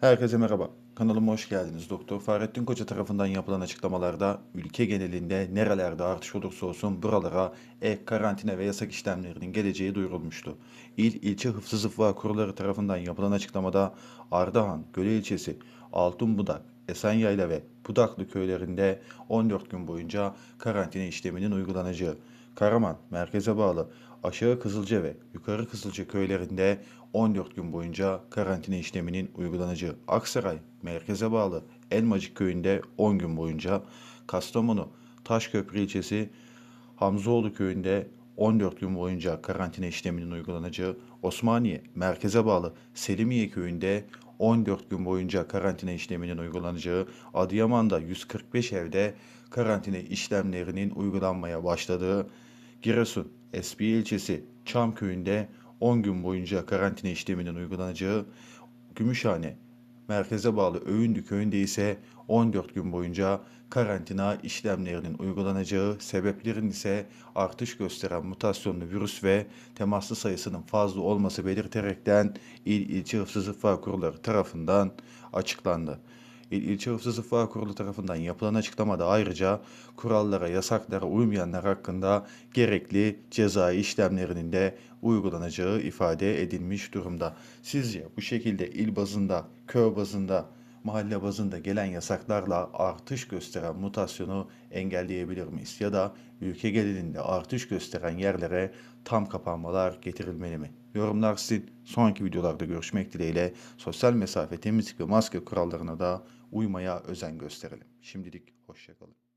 Herkese merhaba. Kanalıma hoş geldiniz. Doktor Fahrettin Koca tarafından yapılan açıklamalarda ülke genelinde nerelerde artış olursa olsun buralara ek karantina ve yasak işlemlerinin geleceği duyurulmuştu. İl ilçe hıfzı zıfva kurulları tarafından yapılan açıklamada Ardahan, Göle ilçesi, Altınbudak, Esenyayla ve Budaklı köylerinde 14 gün boyunca karantina işleminin uygulanacağı, Karaman, merkeze bağlı. Aşağı Kızılca ve Yukarı Kızılca köylerinde 14 gün boyunca karantina işleminin uygulanacağı, Aksaray, merkeze bağlı Elmacık köyünde 10 gün boyunca, Kastamonu, Taşköprü ilçesi Hamzoğlu köyünde 14 gün boyunca karantina işleminin uygulanacağı, Osmaniye, merkeze bağlı Selimiye köyünde 14 gün boyunca karantina işleminin uygulanacağı, Adıyaman'da 145 evde karantina işlemlerinin uygulanmaya başladığı, Giresun, Espiye ilçesi Çam köyünde 10 gün boyunca karantina işleminin uygulanacağı, Gümüşhane, merkeze bağlı Öğündü köyünde ise 14 gün boyunca karantina işlemlerinin uygulanacağı, sebeplerin ise artış gösteren mutasyonlu virüs ve temaslı sayısının fazla olması belirterekten İl İlçe Hıfzı Kurulları tarafından açıklandı. İl İlçe Hıfzı Kurulu tarafından yapılan açıklamada ayrıca kurallara, yasaklara uymayanlar hakkında gerekli cezai işlemlerinin de uygulanacağı ifade edilmiş durumda. Sizce bu şekilde il bazında, köy bazında, mahalle bazında gelen yasaklarla artış gösteren mutasyonu engelleyebilir miyiz? Ya da ülke genelinde artış gösteren yerlere tam kapanmalar getirilmeli mi? Yorumlar sizin. Sonraki videolarda görüşmek dileğiyle sosyal mesafe, temizlik ve maske kurallarına da uymaya özen gösterelim. Şimdilik hoşçakalın.